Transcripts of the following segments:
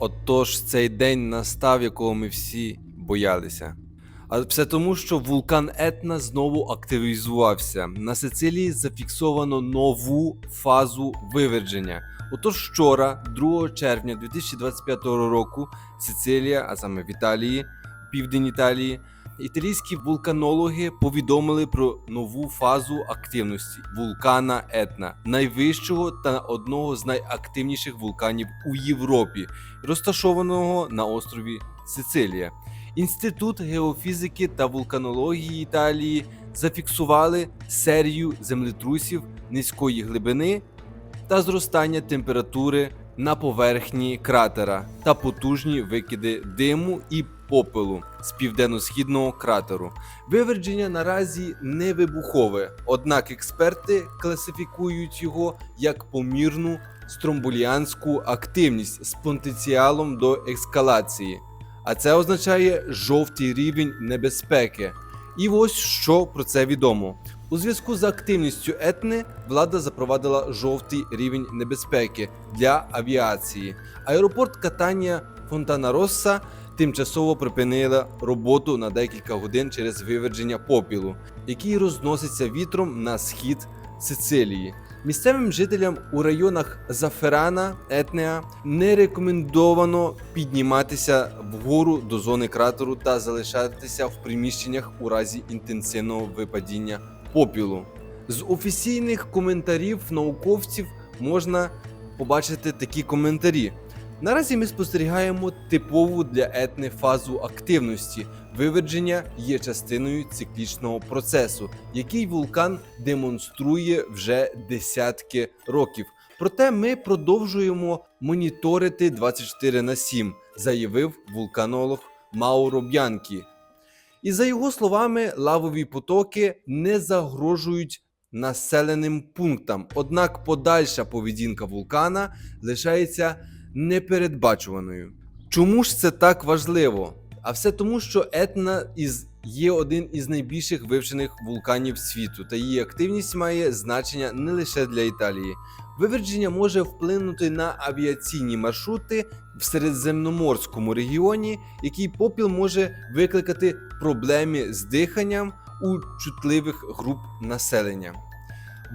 Отож, цей день настав, якого ми всі боялися. А все тому, що вулкан Етна знову активізувався. На Сицилії зафіксовано нову фазу виверження. Отож, вчора, 2 червня 2025 року, Сицилія, а саме в Італії, південь Італії, італійські вулканологи повідомили про нову фазу активності вулкана Етна, найвищого та одного з найактивніших вулканів у Європі, розташованого на острові Сицилія. Інститут геофізики та вулканології Італії зафіксували серію землетрусів низької глибини та зростання температури на поверхні кратера та потужні викиди диму і попелу з південно-східного кратеру. Вивердження наразі не вибухове, однак експерти класифікують його як помірну стромболіанську активність з потенціалом до ескалації. А це означає жовтий рівень небезпеки. І ось що про це відомо. У зв'язку з активністю етни влада запровадила жовтий рівень небезпеки для авіації. Аеропорт катання Фонтана Росса тимчасово припинила роботу на декілька годин через виверження попілу, який розноситься вітром на схід Сицилії. Місцевим жителям у районах Заферана, Етнеа не рекомендовано підніматися вгору до зони кратеру та залишатися в приміщеннях у разі інтенсивного випадіння попілу. З офіційних коментарів науковців можна побачити такі коментарі. Наразі ми спостерігаємо типову для етни фазу активності. Виверження є частиною циклічного процесу, який вулкан демонструє вже десятки років. Проте ми продовжуємо моніторити 24 на 7, заявив вулканолог Мауро Б'янкі. І за його словами, лавові потоки не загрожують населеним пунктам. Однак подальша поведінка вулкана лишається непередбачуваною. Чому ж це так важливо? А все тому, що Етна із є один із найбільших вивчених вулканів світу, та її активність має значення не лише для Італії. Виверження може вплинути на авіаційні маршрути в середземноморському регіоні, який попіл може викликати проблеми з диханням у чутливих груп населення.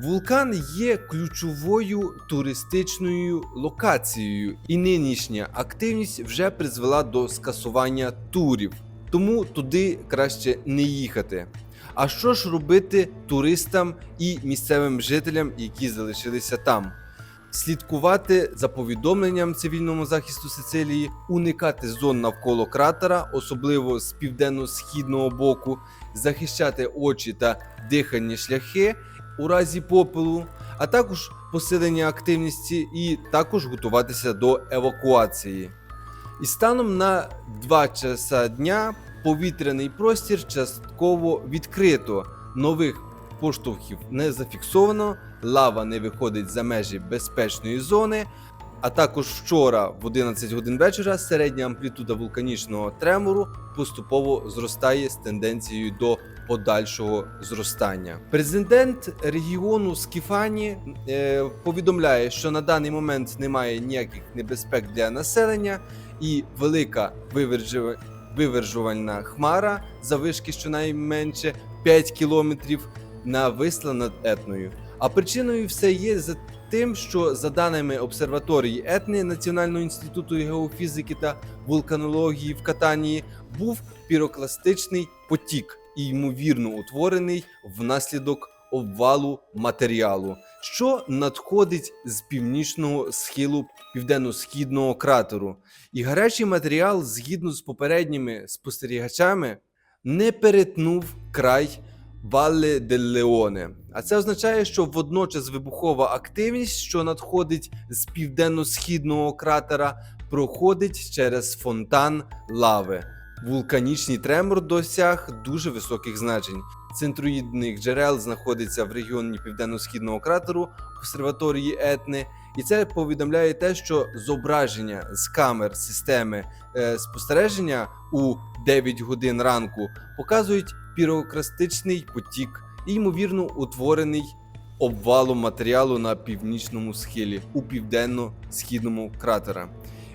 Вулкан є ключовою туристичною локацією, і нинішня активність вже призвела до скасування турів, тому туди краще не їхати. А що ж робити туристам і місцевим жителям, які залишилися там? Слідкувати за повідомленням цивільному захисту Сицилії, уникати зон навколо кратера, особливо з південно-східного боку, захищати очі та дихальні шляхи у разі попелу, а також посилення активності і також готуватися до евакуації. І станом на 2 часа дня повітряний простір частково відкрито. Нових поштовхів не зафіксовано, лава не виходить за межі безпечної зони. А також вчора в 11 годин вечора середня амплітуда вулканічного тремору поступово зростає з тенденцією до подальшого зростання. Президент регіону Скіфані е, повідомляє, що на даний момент немає ніяких небезпек для населення, і велика вивержува- вивержувальна хмара завишки щонайменше 5 кілометрів нависла над етною. А причиною все є за тим, що за даними обсерваторії етни Національного інституту геофізики та вулканології в Катанії, був пірокластичний потік і ймовірно утворений внаслідок обвалу матеріалу, що надходить з північного схилу південно-східного кратеру. І гарячий матеріал, згідно з попередніми спостерігачами, не перетнув край Валле дель Леоне. А це означає, що водночас вибухова активність, що надходить з південно-східного кратера, проходить через фонтан лави. Вулканічний тремор досяг дуже високих значень. Центроїдних джерел знаходиться в регіоні південно-східного кратеру обсерваторії Етни, і це повідомляє те, що зображення з камер системи е, спостереження у 9 годин ранку показують пірокрастичний потік і ймовірно утворений обвалом матеріалу на північному схилі у південно-східному кратера.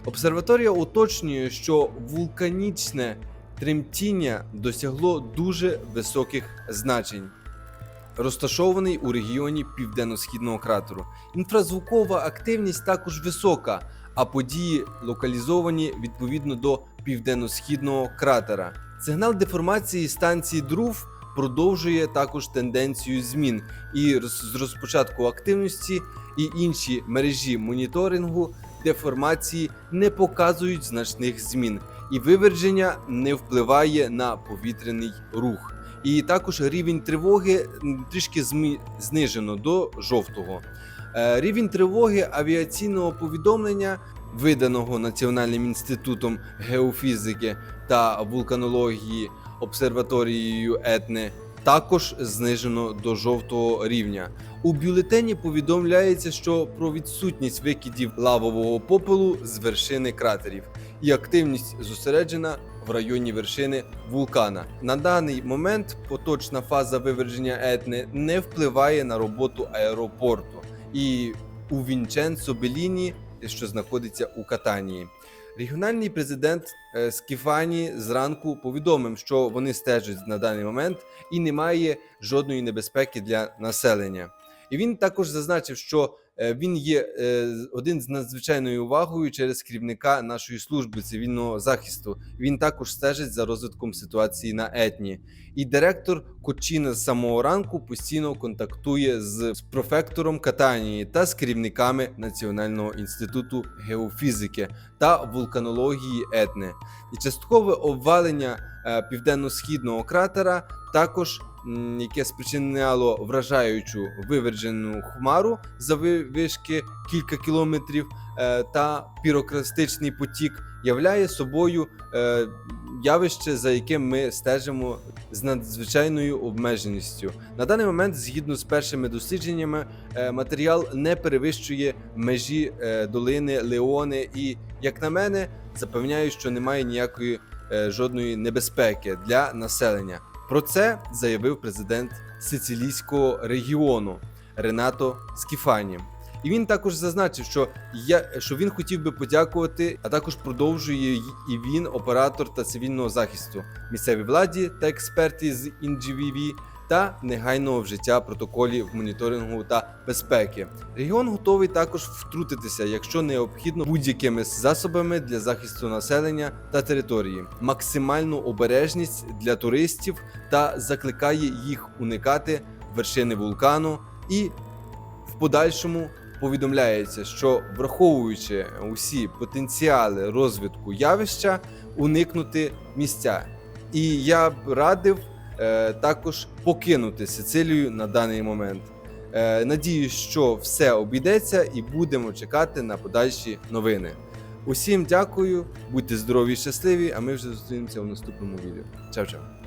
Обсерваторія уточнює, що вулканічне тремтіння досягло дуже високих значень. Розташований у регіоні південно-східного кратеру. Інфразвукова активність також висока, а події локалізовані відповідно до південно-східного кратера. Сигнал деформації станції Друв продовжує також тенденцію змін, і з розпочатку активності і інші мережі моніторингу деформації не показують значних змін, і виверження не впливає на повітряний рух. І також рівень тривоги трішки змі- знижено до жовтого. Е, Рівень тривоги авіаційного повідомлення, виданого Національним інститутом геофізики та вулканології обсерваторією Етне, також знижено до жовтого рівня. У бюлетені повідомляється, що про відсутність викидів лавового попелу з вершини кратерів, і активність зосереджена в районі вершини вулкана. На даний момент поточна фаза виверження Етни не впливає на роботу аеропорту і у Вінченцо Беліні, що знаходиться у Катанії. Регіональний президент е, Скіфані зранку повідомив, що вони стежать на даний момент і немає жодної небезпеки для населення. І він також зазначив, що е, він є е, один з надзвичайною увагою через керівника нашої служби цивільного захисту. Він також стежить за розвитком ситуації на етні. І директор Кочина з самого ранку постійно контактує з, з профектором Катанії та з керівниками Національного інституту геофізики та вулканології Етне. І часткове обвалення е, південно-східного кратера також. Яке спричиняло вражаючу вивержену хмару за вишки кілька кілометрів е, та пірокрастичний потік, являє собою е, явище, за яким ми стежимо з надзвичайною обмеженістю. На даний момент, згідно з першими дослідженнями, е, матеріал не перевищує межі е, долини Леони, і, як на мене, запевняю, що немає ніякої е, жодної небезпеки для населення. Про це заявив президент сицилійського регіону Ренато Скіфані. І він також зазначив, що я що він хотів би подякувати, а також продовжує і він, оператор та цивільного захисту, місцевій владі та експерти з INGVV та негайного вжиття протоколів моніторингу та безпеки. Регіон готовий також втрутитися, якщо необхідно, будь-якими засобами для захисту населення та території, максимальну обережність для туристів та закликає їх уникати вершини вулкану і в подальшому повідомляється, що враховуючи усі потенціали розвитку явища, уникнути місця. І я б радив е, також покинути Сицилію на даний момент. Е, надіюсь, що все обійдеться і будемо чекати на подальші новини. Усім дякую, будьте здорові і щасливі, а ми вже зустрінемося в наступному відео. Чао-чао!